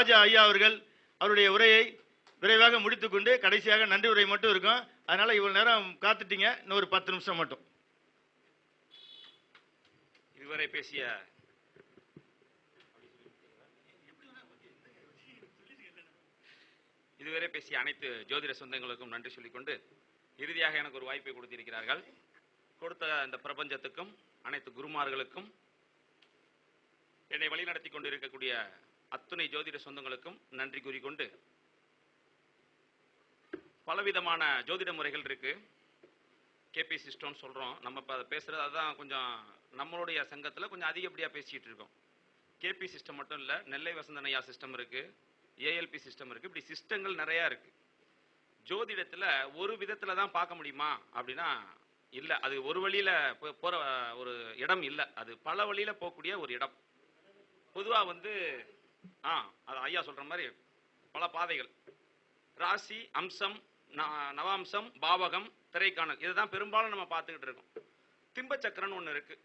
ராஜா ஐயா அவர்கள் அவருடைய உரையை விரைவாக முடித்துக்கொண்டு கடைசியாக நன்றி உரை மட்டும் இருக்கும். அதனால இவ்வளவு நேரம் காத்துட்டீங்க. இன்னும் ஒரு பத்து நிமிஷம் மட்டும். இதுவரை பேசிய இதுவரை பேசிய அனைத்து ஜோதிட சொந்தங்களுக்கும் நன்றி சொல்லிக்கொண்டு இறுதியாக எனக்கு ஒரு வாய்ப்பை கொடுத்திருக்கிறார்கள். கொடுத்த இந்த பிரபஞ்சத்துக்கும் அனைத்து குருமார்களுக்கும் என்னை வழிநடத்தி கொண்டு இருக்கக்கூடிய அத்துணை ஜோதிட சொந்தங்களுக்கும் நன்றி கூறிக்கொண்டு பலவிதமான ஜோதிட முறைகள் இருக்கு. கேபி சிஸ்டம்னு சொல்கிறோம் நம்ம இப்போ பேசுகிறது அதுதான் கொஞ்சம் நம்மளுடைய சங்கத்தில் கொஞ்சம் அதிகப்படியாக பேசிக்கிட்டு இருக்கோம். கேபி சிஸ்டம் மட்டும் இல்லை நெல்லை வசந்தனையா சிஸ்டம் இருக்குது ஏஎல்பி சிஸ்டம் இருக்குது இப்படி சிஸ்டங்கள் நிறையா இருக்குது ஜோதிடத்தில் ஒரு விதத்தில் தான் பார்க்க முடியுமா அப்படின்னா இல்லை. அது ஒரு வழியில் போகிற ஒரு இடம் இல்லை. அது பல வழியில் போகக்கூடிய ஒரு இடம். பொதுவாக வந்து ஆ அது ஐயா சொல்கிற மாதிரி பல பாதைகள். ராசி அம்சம் ந- நவாம்சம் பாவகம் திரைக்காணல் இதை தான் பெரும்பாலும் நம்ம பார்த்துக்கிட்டு இருக்கோம். திம்பச்சக்கரன்னு ஒன்று இருக்கு.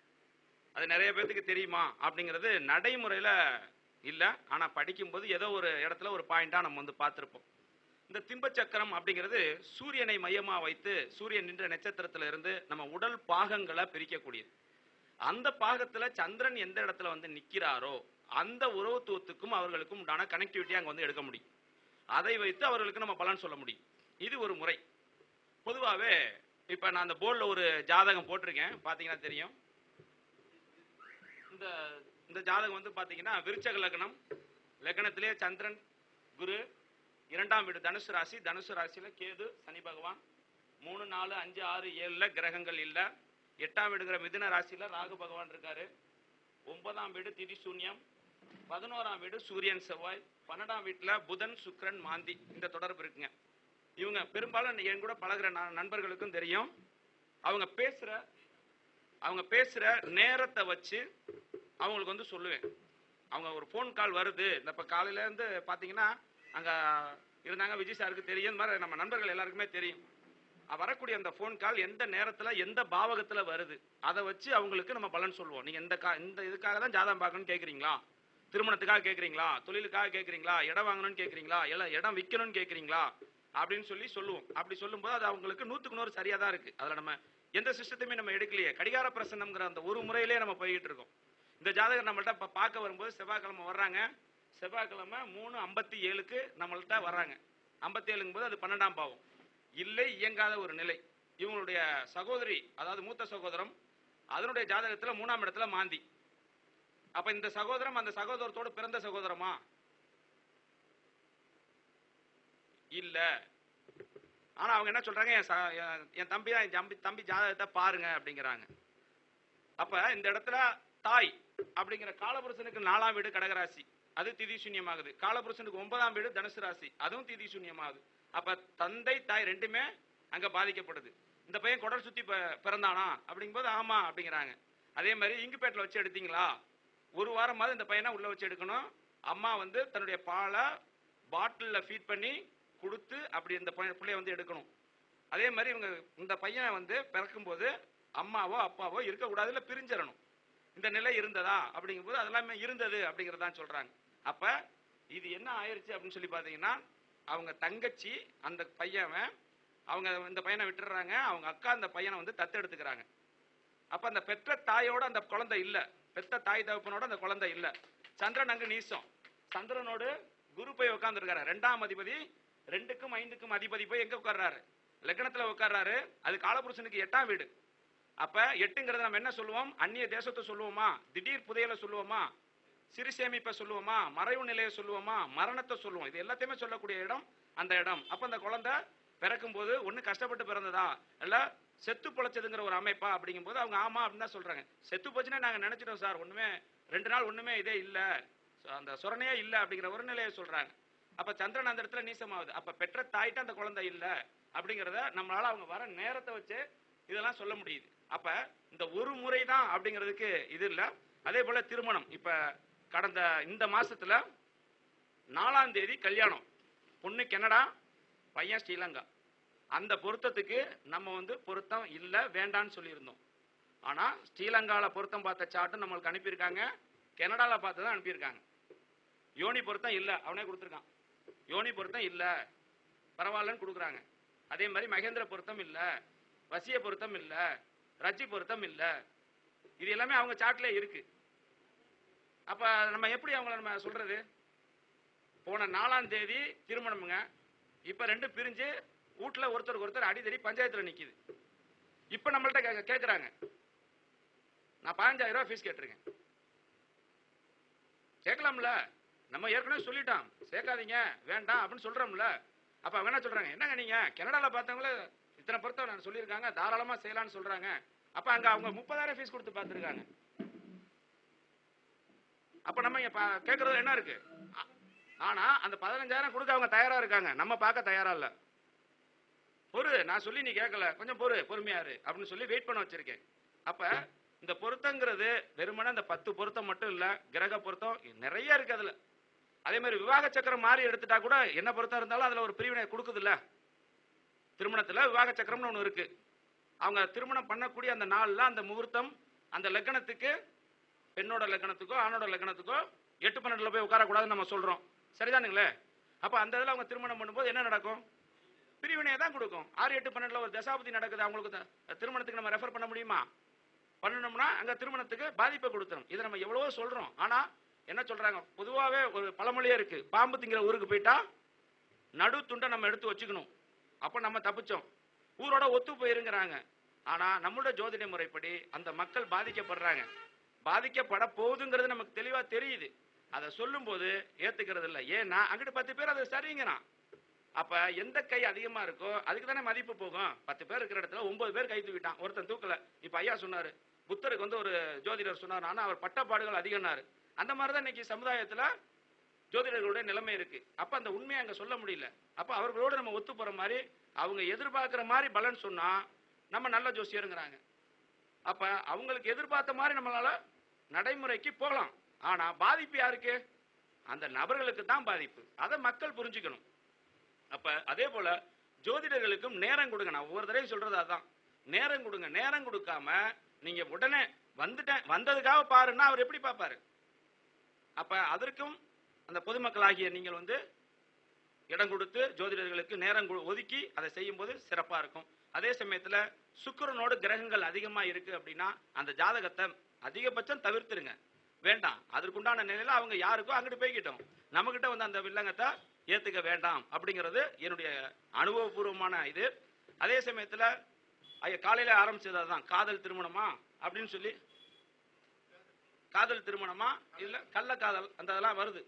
அது நிறைய பேர்த்துக்கு தெரியுமா? அப்படிங்கிறது நடைமுறையில் இல்லை. ஆனால் படிக்கும்போது ஏதோ ஒரு இடத்துல ஒரு பாயிண்டாக நம்ம வந்து பார்த்துருப்போம். இந்த திம்பச்சக்கரம் அப்படிங்கிறது சூரியனை மையமாக வைத்து சூரியன் நின்ற நட்சத்திரத்தில் இருந்து நம்ம உடல் பாகங்களை பிரிக்கக்கூடியது. அந்த பாகத்தில் சந்திரன் எந்த இடத்துல வந்து நிற்கிறாரோ அந்த உறவுத்துவத்துக்கும் அவர்களுக்கும் உண்டான கனெக்டிவிட்டியை அங்கே வந்து எடுக்க முடியும். அதை வைத்து அவர்களுக்கு நம்ம பலன் சொல்ல முடியும். இது ஒரு முறை. பொதுவாகவே இப்போ நான் அந்த போர்டில் ஒரு ஜாதகம் போட்டிருக்கேன். பார்த்தீங்கன்னா தெரியும். இந்த இந்த ஜாதகம் வந்து பார்த்தீங்கன்னா விருச்சக லக்னம் லக்னத்திலே சந்திரன் குரு இரண்டாம் வீடு தனுசு ராசி தனுசு ராசியில கேது சனி பகவான் மூணு நாலு அஞ்சு ஆறு ஏழில் கிரகங்கள் இல்லை. எட்டாம் வீடுங்கிற மிதுன ராசியில ராகு பகவான் இருக்காரு. ஒன்பதாம் வீடு திதி சூன்யம் பதினோராம் வீடு சூரியன் செவ்வாய் பன்னெண்டாம் வீட்டுல புதன் சுக்ரன் மாந்தி. இந்த தொடர்பு இருக்குங்க. இவங்க பெரும்பாலும் என் கூட பழகுற நண்பர்களுக்கும் தெரியும். அவங்க பேசுற அவங்க பேசுற நேரத்தை வச்சு அவங்களுக்கு வந்து சொல்லுவேன். அவங்க ஒரு ஃபோன் கால் வருது. இந்த இப்போ காலையில இருந்து பார்த்தீங்கன்னா அங்கே இருந்தாங்க விஜய் சாருக்கு தெரியும். இந்த மாதிரி நம்ம நண்பர்கள் எல்லாருக்குமே தெரியும். வரக்கூடிய அந்த ஃபோன் கால் எந்த நேரத்தில் எந்த பாவகத்தில் வருது. அதை வச்சு அவங்களுக்கு நம்ம பலன் சொல்லுவோம் நீங்கள் இந்த கா இந்த இதுக்காக தான் ஜாதகம் பார்க்கணும்னு கேட்குறீங்களா திருமணத்துக்காக கேட்குறீங்களா தொழிலுக்காக கேட்குறீங்களா இடம் வாங்கணும்னு கேட்குறீங்களா இல்லை இடம் விற்கணும்னு கேட்குறீங்களா அப்படின்னு சொல்லி சொல்லுவோம். அப்படி சொல்லும்போது அது அவங்களுக்கு நூற்றுக்கு நூறு சரியாக தான் இருக்குது அதில் நம்ம எந்த சிஸ்டத்தையுமே நம்ம எடுக்கலையே. கடிகார பிரசனம்ங்கிற அந்த ஒரு முறையிலே நம்ம போய்கிட்டு இருக்கோம். இந்த ஜாதகர் நம்மள்ட்ட இப்போ பார்க்க வரும்போது செவ்வாய்க்கிழமை வர்றாங்க. செவ்வாய்க்கிழமை மூணு ஐம்பத்தி ஏழுக்கு நம்மள்ட்ட வர்றாங்க. ஐம்பத்தி ஏழுங்கும் போது அது பன்னெண்டாம் பாவம். இல்லை இயங்காத ஒரு நிலை. இவங்களுடைய சகோதரி அதாவது மூத்த சகோதரம் அதனுடைய ஜாதகத்தில் மூணாம் இடத்துல மாந்தி. அப்ப இந்த சகோதரம் அந்த சகோதரத்தோட பிறந்த சகோதரமா? இல்ல. ஆனா அவங்க என்ன சொல்றாங்க என் என் தம்பி தான் என் தம்பி தம்பி ஜாதகத்தை பாருங்க அப்படிங்கிறாங்க. அப்ப இந்த இடத்துல தாய் அப்படிங்கிற காலபுருஷனுக்கு நாலாம் வீடு கடகராசி. அது திதி சூன்யமாகுது காலபுருஷனுக்கு ஒன்பதாம் வீடு தனுசு ராசி. அதுவும் திதி சூன்யமாகுது அப்ப தந்தை தாய் ரெண்டுமே அங்க பாதிக்கப்படுது இந்த பையன் குடல் சுத்தி பி- பிறந்தானா? அப்படிங்கும்போது ஆமா அப்படிங்கிறாங்க. அதே மாதிரி இங்குபேட்டில் வச்சு எடுத்தீங்களா? ஒரு வாரமாவது இந்த பையனை உள்ள வச்சு எடுக்கணும். அம்மா வந்து தன்னுடைய பாலை பாட்டிலில் ஃபீட் பண்ணி கொடுத்து அப்படி இந்த பையன் பிள்ளைய வந்து எடுக்கணும். அதே மாதிரி இவங்க இந்த பையன் வந்து பிறக்கும்போது அம்மாவோ அப்பாவோ இருக்கக்கூடாது இல்லை பிரிஞ்சிடணும். இந்த நிலை இருந்ததா அப்படிங்கும்போது அதெல்லாமே இருந்தது அப்படிங்கிறதான் சொல்கிறாங்க அப்போ இது என்ன ஆயிடுச்சு அப்படின்னு சொல்லி பார்த்தீங்கன்னா அவங்க தங்கச்சி அந்த பையன் அவங்க இந்த பையனை விட்டுறாங்க அவங்க அக்கா அந்த பையனை வந்து தத்தெடுத்துக்கிறாங்க. அப்போ அந்த பெற்ற தாயோட அந்த குழந்தை இல்லை. பெத்த தாய் தகப்பனோட அந்த குழந்தை இல்ல. சந்திரன் அங்கு நீசம் சந்திரனோடு குரு போய் உட்கார்ந்துருக்காரு ரெண்டாம் அதிபதி ரெண்டுக்கும் ஐந்துக்கும் அதிபதி போய் எங்க உட்கார்றாரு லக்னத்துல உட்கார்றாரு அது காலபுருஷனுக்கு எட்டாம் வீடு. அப்ப எட்டுங்கிறது நம்ம என்ன சொல்லுவோம்? அந்நிய தேசத்தை சொல்லுவோமா? திடீர் புதையலை சொல்லுவோமா? சிறு சேமிப்பை சொல்லுவோமா? மறைவு நிலையை சொல்லுவோமா? மரணத்தை சொல்லுவோம். இது எல்லாத்தையுமே சொல்லக்கூடிய இடம் அந்த இடம். அப்ப அந்த குழந்தை பிறக்கும் போது ஒன்னு கஷ்டப்பட்டு பிறந்ததா? இல்ல செத்து பொழைச்சதுங்கிற ஒரு அமைப்பா அப்படிங்கும்போது அவங்க ஆமா அப்படின்னு தான் சொல்றாங்க. செத்து போச்சுன்னா நாங்க நினைச்சிட்டோம் சார் ஒண்ணுமே ரெண்டு நாள் ஒண்ணுமே இதே இல்ல. அந்த சொரணையே இல்ல அப்படிங்கிற ஒரு நிலையை சொல்றாங்க. அப்ப சந்திரன் அந்த இடத்துல நீசமாகுது. அப்ப பெற்ற தாய்ட்ட அந்த குழந்தை இல்ல அப்படிங்கிறத நம்மளால அவங்க வர நேரத்தை வச்சு இதெல்லாம் சொல்ல முடியுது. அப்ப இந்த ஒரு முறை தான் அப்படிங்கிறதுக்கு இது இல்ல. அதே போல திருமணம். இப்ப கடந்த இந்த மாசத்துல நாலாம் தேதி கல்யாணம். பொண்ணு கனடா பையன் ஸ்ரீலங்கா. அந்த பொருத்தத்துக்கு நம்ம வந்து பொருத்தம் இல்லை வேண்டான்னு சொல்லியிருந்தோம். ஆனால் ஸ்ரீலங்காவில் பொருத்தம் பார்த்த சார்ட்டும் நம்மளுக்கு அனுப்பியிருக்காங்க. கனடாவில் பார்த்து தான் அனுப்பியிருக்காங்க. யோனி பொருத்தம் இல்லை அவனே கொடுத்துருக்கான். யோனி பொருத்தம் இல்லை பரவாயில்லன்னு கொடுக்குறாங்க. அதே மாதிரி மகேந்திர பொருத்தம் இல்லை வசிய பொருத்தம் இல்லை ரஜி பொருத்தம் இல்லை. இது எல்லாமே அவங்க சாட்ல இருக்கு. அப்போ நம்ம எப்படி அவங்கள நம்ம சொல்றது? போன நாலாம் தேதி திருமணமுங்க. இப்போ ரெண்டு பிரிஞ்சு வீட்டில் ஒருத்தருக்கு ஒருத்தர் அடிதடி பஞ்சாயத்தில் நிற்கிது இப்போ நம்மள்ட்ட கே- நான் பதினஞ்சாயிரம் ரூபா ஃபீஸ் கேட்டிருக்கேன். கேட்கலாம்ல? நம்ம ஏற்கனவே சொல்லிட்டோம். சேர்க்காதீங்க வேண்டாம் அப்படின்னு சொல்கிறோம்ல அப்போ அவங்க என்ன சொல்கிறாங்க என்னங்க நீங்கள் கனடாவில் பார்த்தவங்கள இத்தனை பொறுத்த நான் சொல்லியிருக்காங்க தாராளமாக செய்யலாம்னு சொல்கிறாங்க அப்போ அங்கே அவங்க முப்பதாயிரம் ஃபீஸ் கொடுத்து பார்த்துருக்காங்க. அப்போ நம்ம இங்கே பா- என்ன இருக்குது ஆ- அந்த பதினஞ்சாயிரம் கொடுக்க அவங்க தயாராக இருக்காங்க. நம்ம பார்க்க தயாராக இல்லை. பொறு நான் சொல்லி நீ கேட்கல கொஞ்சம் பொறு பொறுமையாரு அப்படின்னு சொல்லி வெயிட் பண்ண வச்சிருக்கேன். அப்ப இந்த பொருத்தங்கிறது வெறுமனே இந்த பத்து பொருத்தம் மட்டும் இல்ல கிரக பொருத்தம் நிறைய இருக்கு அதுல. அதே மாதிரி விவாக சக்கரம் மாறி எடுத்துட்டா கூட என்ன பொருத்தம் இருந்தாலும் அதுல ஒரு பிரிவினை கொடுக்குது இல்ல. திருமணத்துல விவாக சக்கரம்னு ஒன்று இருக்கு. அவங்க திருமணம் பண்ணக்கூடிய அந்த நாள்ல அந்த முகூர்த்தம் அந்த லக்னத்துக்கு பெண்ணோட லக்னத்துக்கோ ஆணோட லக்னத்துக்கோ எட்டு பன்னெண்டுல போய் உட்காரக்கூடாதுன்னு நம்ம சொல்றோம். சரிதானுங்களே? அப்ப அந்த இதில் அவங்க திருமணம் பண்ணும்போது என்ன நடக்கும்? பிரிவினையை தான் கொடுக்கும். ஆறு எட்டு பன்னெண்டுல ஒரு தசாபதி நடக்குது அவங்களுக்கு திருமணத்துக்கு நம்ம ரெஃபர் பண்ண முடியுமா? பண்ணணும்னா அங்க திருமணத்துக்கு பாதிப்பை கொடுத்துரும். இதை நம்ம எவ்வளவோ சொல்றோம். ஆனா என்ன சொல்றாங்க? பொதுவாகவே ஒரு பழமொழியே இருக்கு. பாம்பு திங்கிற ஊருக்கு போயிட்டா நடு துண்டை நம்ம எடுத்து வச்சுக்கணும். அப்ப நம்ம தப்பிச்சோம். ஊரோட ஒத்து போயிருங்கிறாங்க. ஆனா நம்மளோட ஜோதிட முறைப்படி அந்த மக்கள் பாதிக்கப்படுறாங்க. பாதிக்கப்பட போகுதுங்கிறது நமக்கு தெளிவா தெரியுது. அதை சொல்லும்போது ஏத்துக்கிறது இல்லை ஏன்னா அங்கிட்டு பத்து பேர் அதை சரிங்கிறான். அப்ப எந்த கை அதிகமா இருக்கோ அதுக்கு தானே மதிப்பு போகும். பத்து பேர் இருக்கிற இடத்துல ஒன்பது பேர் கை தூக்கிட்டான். ஒருத்தன் தூக்கல. இப்ப ஐயா சொன்னாரு. புத்தருக்கு வந்து ஒரு ஜோதிடர் சொன்னார். ஆனா அவர் பட்டப்பாடுகள் அதிகம்னாரு. அந்த மாதிரிதான் இன்னைக்கு சமுதாயத்துல ஜோதிடர்களுடைய நிலைமை இருக்கு. அப்ப அந்த உண்மையை அங்க சொல்ல முடியல. அப்ப அவர்களோடு நம்ம ஒத்து போற மாதிரி அவங்க எதிர்பார்க்கிற மாதிரி பலன் சொன்னா நம்ம நல்ல ஜோசியருங்கிறாங்க. அப்ப அவங்களுக்கு எதிர்பார்த்த மாதிரி நம்மளால நடைமுறைக்கு போகலாம். ஆனா பாதிப்பு யாருக்கு? அந்த நபர்களுக்கு தான் பாதிப்பு. அதை மக்கள் புரிஞ்சுக்கணும். அப்ப அதே போல ஜோதிடர்களுக்கும் நேரம் கொடுங்க. நான் ஒவ்வொரு தடவையும் சொல்றது அதான். நேரம் கொடுங்க. நேரம் கொடுக்காம நீங்க உடனே வந்துட்டேன். வந்ததுக்காக பாருன்னா அவர் எப்படி பார்ப்பாரு? அப்ப அதற்கும் அந்த பொதுமக்களாகிய நீங்கள் வந்து இடம் கொடுத்து ஜோதிடர்களுக்கு நேரம் கொடு- ஒதுக்கி அதை செய்யும்போது சிறப்பா இருக்கும். அதே சமயத்துல சுக்கரனோடு கிரகங்கள் அதிகமா இருக்கு அப்படின்னா அந்த ஜாதகத்தை அதிகபட்சம் தவிர்த்துருங்க. வேண்டாம். அதற்குண்டான நிலையில அவங்க யாருக்கோ அங்கிட்டு போய்கிட்டோம் நம்மகிட்ட வந்து அந்த வில்லங்கத்தை ஏத்துக்க வேண்டாம் அப்படிங்கிறது என்னுடைய அனுபவபூர்வமான இது. அதே சமயத்தில் ஐயா காலையில் ஆரம்பிச்சது அதுதான் காதல் திருமணமா? அப்படின்னு சொல்லி காதல் திருமணமா? இல்லை கள்ள காதல் அந்த இதெல்லாம் வருது.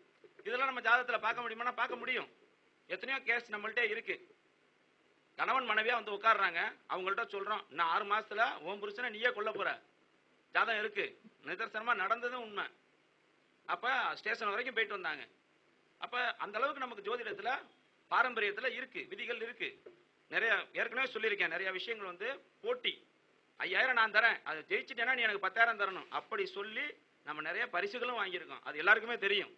இதெல்லாம் நம்ம ஜாதகத்தில் பார்க்க முடியுமானா பார்க்க முடியும். எத்தனையோ கேஸ் நம்மள்கிட்ட இருக்கு. கணவன் மனைவியா வந்து உட்கார்றாங்க. அவங்கள்ட்ட சொல்றோம் நான் ஆறு மாசத்துல உன் புருஷனை நீயே கொல்ல போற. ஜாதகம் இருக்கு. நிதர்சனமா நடந்ததும் உண்மை. அப்ப ஸ்டேஷன் வரைக்கும் போயிட்டு வந்தாங்க. அப்ப அந்த அளவுக்கு நமக்கு ஜோதிடத்துல பாரம்பரியத்துல இருக்கு விதிகள் இருக்கு. நிறைய ஏற்கனவே சொல்லியிருக்கேன். நிறைய விஷயங்கள் வந்து போட்டி. ஐயாயிரம் நான் தரேன். அதை ஜெயிச்சிட்டேன்னா நீ எனக்கு பத்தாயிரம் தரணும். அப்படி சொல்லி நம்ம நிறைய பரிசுகளும் வாங்கியிருக்கோம். அது எல்லாருக்குமே தெரியும்.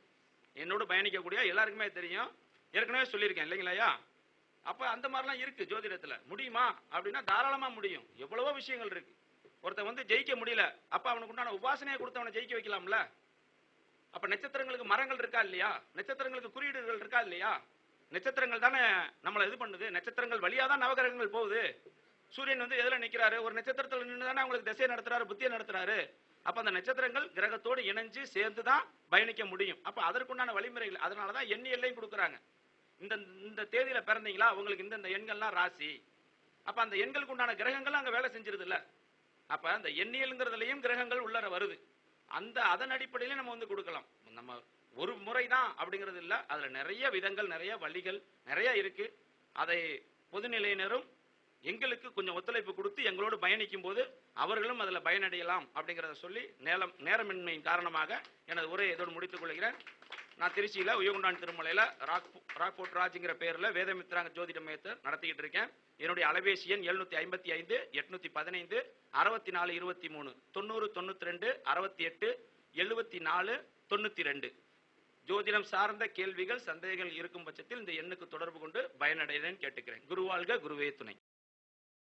என்னோடு பயணிக்கக்கூடிய எல்லாருக்குமே தெரியும். ஏற்கனவே சொல்லியிருக்கேன் இல்லைங்களா அப்போ அந்த மாதிரிலாம் இருக்கு ஜோதிடத்தில். முடியுமா? அப்படின்னா தாராளமாக முடியும். எவ்வளவோ விஷயங்கள் இருக்கு. ஒருத்தன் வந்து ஜெயிக்க முடியல. அப்போ அவனுக்கு உண்டான உபாசனையை கொடுத்து அவனை ஜெயிக்க வைக்கலாம்ல? அப்ப நட்சத்திரங்களுக்கு மரங்கள் இருக்கா இல்லையா? நட்சத்திரங்களுக்கு குறியீடுகள் இருக்கா இல்லையா? நட்சத்திரங்கள் தானே நம்மளை இது பண்ணுது. நட்சத்திரங்கள் வழியா தான் நவகிரகங்கள் போகுது. சூரியன் வந்து எதுல நிக்கிறாரு? ஒரு நட்சத்திரத்துல நின்று தானே அவங்களுக்கு திசையை நடத்துறாரு புத்தியை நடத்துறாரு. அப்ப அந்த நட்சத்திரங்கள் கிரகத்தோடு இணைஞ்சு சேர்ந்து தான் பயணிக்க முடியும். அப்ப அதற்குண்டான வழிமுறைகள் அதனாலதான் எண்ணி எல்லையும் கொடுக்குறாங்க. இந்த இந்த தேதியில பிறந்தீங்களா? உங்களுக்கு இந்த இந்த எண்கள்லாம் ராசி. அப்ப அந்த எண்களுக்கு உண்டான கிரகங்கள் அங்க வேலை செஞ்சிருது இல்ல அப்ப அந்த எண்ணியல்ங்கிறதுலயும் கிரகங்கள் உள்ளர வருது. அந்த அதன் அடிப்படையில நம்ம வந்து கொடுக்கலாம். நம்ம ஒரு முறை தான் அப்படிங்கிறது இல்லை. அதுல நிறைய விதங்கள் நிறைய வழிகள் நிறைய இருக்கு. அதை பொதுநிலையினரும் எங்களுக்கு கொஞ்சம் ஒத்துழைப்பு கொடுத்து எங்களோடு பயணிக்கும் போது அவர்களும் அதில் பயனடையலாம் அப்படிங்கிறத சொல்லி நேரம் நேரமின்மையின் காரணமாக எனது உரையை இதோடு முடித்துக் கொள்கிறேன். நான் திருச்சியில் உயகுண்டான் திருமலையில் ராக் ராக்போர்ட் ராஜுங்கிற பேரில் வேதமித்ராங்க ஜோதிட மையத்தை நடத்திக்கிட்டு இருக்கேன். என்னுடைய அலைபேசி எண் எழுநூற்றி ஐம்பத்தி ஐந்து எட்நூற்றி பதினைந்து அறுபத்தி நாலு இருபத்தி மூணு தொண்ணூறு தொண்ணூற்றி ரெண்டு அறுபத்தி எட்டு எழுபத்தி நாலு தொண்ணூற்றி ரெண்டு. ஜோதிடம் சார்ந்த கேள்விகள் சந்தேகங்கள் இருக்கும் பட்சத்தில் இந்த எண்ணுக்கு தொடர்பு கொண்டு பயனடைகிறேன் கேட்டுக்கிறேன். குருவாழ்க குருவே துணை.